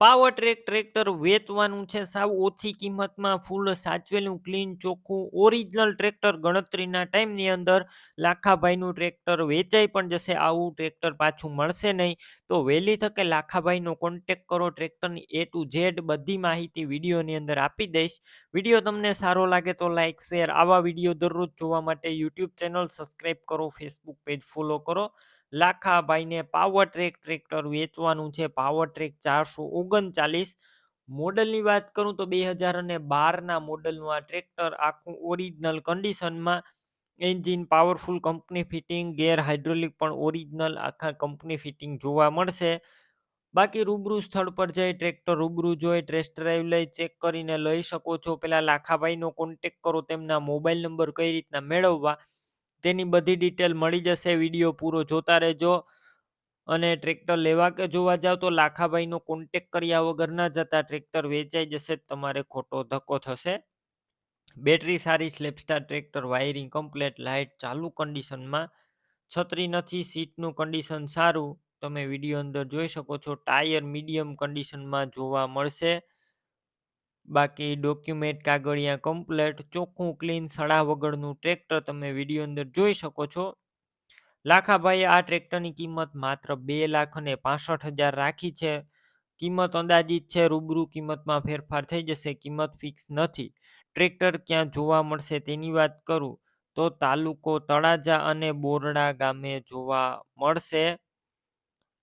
Power track tractor વેચવાનું છે. સાવ ઓછી કિંમતમાં ફૂલ સાચવેલું, ક્લીન, ચોખ્ખું, ઓરિજિનલ ટ્રેક્ટર ગણતરીના ટાઈમની અંદર લાખાભાઈનું ટ્રેક્ટર વેચાઈ પણ જશે. આવું ટ્રેક્ટર પાછું મળશે નહીં. તો વહેલી તકે લાખાભાઈનો કોન્ટેક કરો. ટ્રેક્ટરની એ ટુ ઝેડ બધી માહિતી વિડીયોની અંદર આપી દઈશ. વીડિયો તમને સારો લાગે તો લાઇક શેર, આવા વીડિયો દરરોજ જોવા માટે યુટ્યુબ ચેનલ સબસ્ક્રાઈબ કરો. ફેસબુક પેજ ફોલો કરો. લાખાભાઈને પાવર ટ્રેક ટ્રેક્ટર વેચવાનું છે. પાવર ટ્રેક ચારસો ઓગણચાલીસ મોડલની વાત કરું તો બે હજાર અને બારના મોડલનું આ ટ્રેક્ટર આખું ઓરિજિનલ કન્ડિશનમાં engine, powerful company fitting, gear hydraulic પણ ઓરિજિનલ આખા કંપની ફિટિંગ જોવા મળશે. બાકી રૂબરૂ સ્થળ પર જઈ ટ્રેક્ટર રૂબરૂ જોઈ, ટેસ્ટ ડ્રાઈવ લઈ, ચેક કરીને લઈ શકો છો. પેલા લાખાભાઈનો કોન્ટેક કરો, તેમના મોબાઈલ નંબર કઈ રીતના મેળવવા, તેની બધી ડિટેલ મળી જશે. વીડિયો પૂરો જોતા રહેજો. અને ટ્રેક્ટર લેવા કે જોવા જાવ તો લાખાભાઈનો કોન્ટેક કર્યા વગર ના જતા ટ્રેક્ટર વેચાઈ જશે, તમારે ખોટો ધક્કો થશે. બેટરી સારી, સ્લેપસ્ટાર ટ્રેક્ટર, વાયરિંગ કમ્પ્લેટ લાઇટ ચાલુ કન્ડિશનમાં છત્રી નથી, સીટનું કન્ડિશન સારું. તમે વીડિયો અંદર જોઈ શકો છો, ટાયર મીડિયમ કન્ડિશનમાં જોવા મળશે. બાકી ડોક્યુમેન્ટ કાગળિયા કમ્પ્લેટ ચોખ્ખું ક્લીન સડા વગરનું ટ્રેક્ટર તમે વીડિયો અંદર જોઈ શકો છો. લાખાભાઈએ આ ટ્રેક્ટરની કિંમત માત્ર બે લાખ અને પાસઠ હજાર રાખી છે. કિંમત અંદાજિત છે, રૂબરૂ કિંમતમાં ફેરફાર થઈ જશે, કિંમત ફિક્સ નથી. ટ્રેક્ટર ક્યાં જોવા મળશે તેની વાત કરું તો તાલુકો તળાજા અને બોરડા ગામે જોવા મળશે.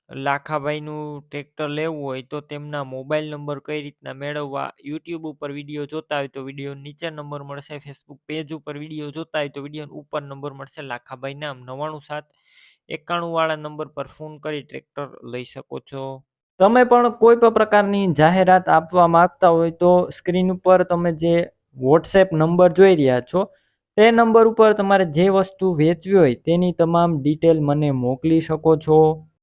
લાખાભાઈનું ટ્રેક્ટર લેવું હોય તો તેમના મોબાઈલ નંબર કઈ રીતના મેળવવા, યુટ્યુબ ઉપર વીડિયો જોતા હોય તો વીડિયો નીચે નંબર મળશે, ફેસબુક પેજ ઉપર વીડિયો જોતા હોય તો વીડિયો ઉપર નંબર મળશે, લાખાભાઈ નામ નવાણું સાત એકાણું વાળા નંબર પર ફોન કરી ટ્રેક્ટર લઈ શકો છો. તમે પણ કોઈ પણ પ્રકારની જાહેરાત આપવા માંગતા હોય તો સ્ક્રીન ઉપર તમે જે વોટ્સએપ નંબર જોઈ રહ્યા છો, તે નંબર ઉપર તમારે જે વસ્તુ વેચવી હોય તેની તમામ ડિટેલ મને મોકલી શકો છો.